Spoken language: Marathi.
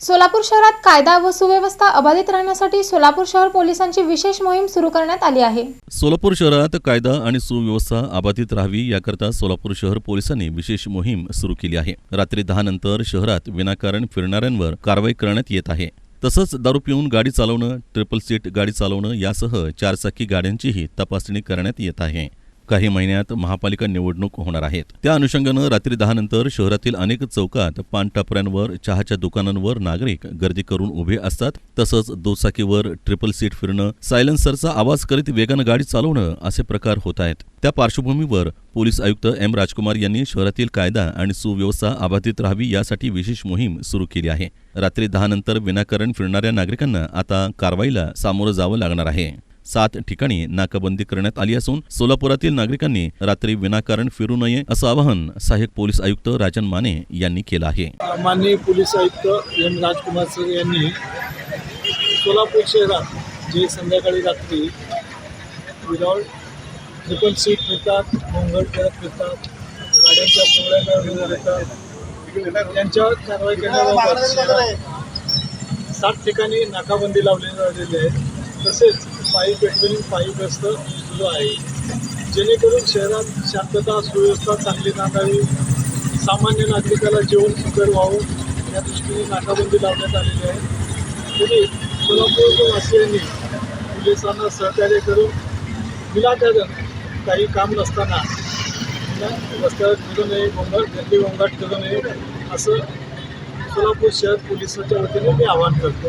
सोलापूर शहरात कायदा व सुव्यवस्था अबाधित राहण्यासाठी सोलापूर शहर पोलिसांची विशेष मोहीम सुरू करण्यात आली आहे. सोलापूर शहरात कायदा आणि सुव्यवस्था अबाधित राहावी याकरता सोलापूर शहर पोलिसांनी विशेष मोहीम सुरू केली आहे. रात्री दहा नंतर शहरात विनाकारण फिरणाऱ्यांवर कारवाई करण्यात येत आहे. तसंच दारू पिऊन गाडी चालवणं ट्रिपल सीट गाडी चालवणं यासह चारचाकी गाड्यांचीही तपासणी करण्यात येत आहे. काही महिन्यात महापालिका निवडणूक होणार आहेत. त्या अनुषंगानं रात्री दहानंतर शहरातील अनेक चौकात पानटापऱ्यांवर चहाच्या दुकानांवर नागरिक गर्दी करून उभे असतात. तसंच दुचाकीवर ट्रिपल सीट फिरणं सायलेन्सरचा आवाज करीत वेगानं गाडी चालवणं असे प्रकार होत आहेत. त्या पार्श्वभूमीवर पोलीस आयुक्त एम राजकुमार यांनी शहरातील कायदा आणि सुव्यवस्था अबाधित राहावी यासाठी विशेष मोहीम सुरू केली आहे. रात्री दहा नंतर विनाकारण फिरणाऱ्या नागरिकांना आता कारवाईला सामोरं जावं लागणार आहे. सात ठिकाणी नाकाबंदी करण्यात आली असून सोलापुरातील नागरिकांनी रात्री विनाकारण फिरू नये असं आवाहन सहाय्यक पोलीस आयुक्त राजन माने यांनी केलं आहे. माननीय पोलीस आयुक्त एम राजकुमार सिंग यांनी सोलापूर शहरात जे संध्याकाळी रात्री विदाउट ट्रिपल सीट फिरतात गोंगट करत फिरतात गाड्यांच्या पोळ्यांना येतात त्यांच्यावर कारवाई करण्याबाबत सात ठिकाणी नाकाबंदी लावली झालेली आहे. तसेच फाईव्ह पेट्रोलिंग पायी व्यस्त सुरू आहे जेणेकरून शहरात शांतता सुव्यवस्था चांगली नांदावी सामान्य नागरिकाला जेवण सुकर व्हावं या दृष्टीने नाकाबंदी लावण्यात आलेली आहे. तरी सोलापूर वासियांनी पोलिसांना सहकार्य करून विनाकारण काही काम नसताना रस्त्यावर फिरू नये गोंगाट गर्दी गोंगाट करू नये असं सोलापूर शहर पोलिसांच्या वतीने मी आवाहन करतो.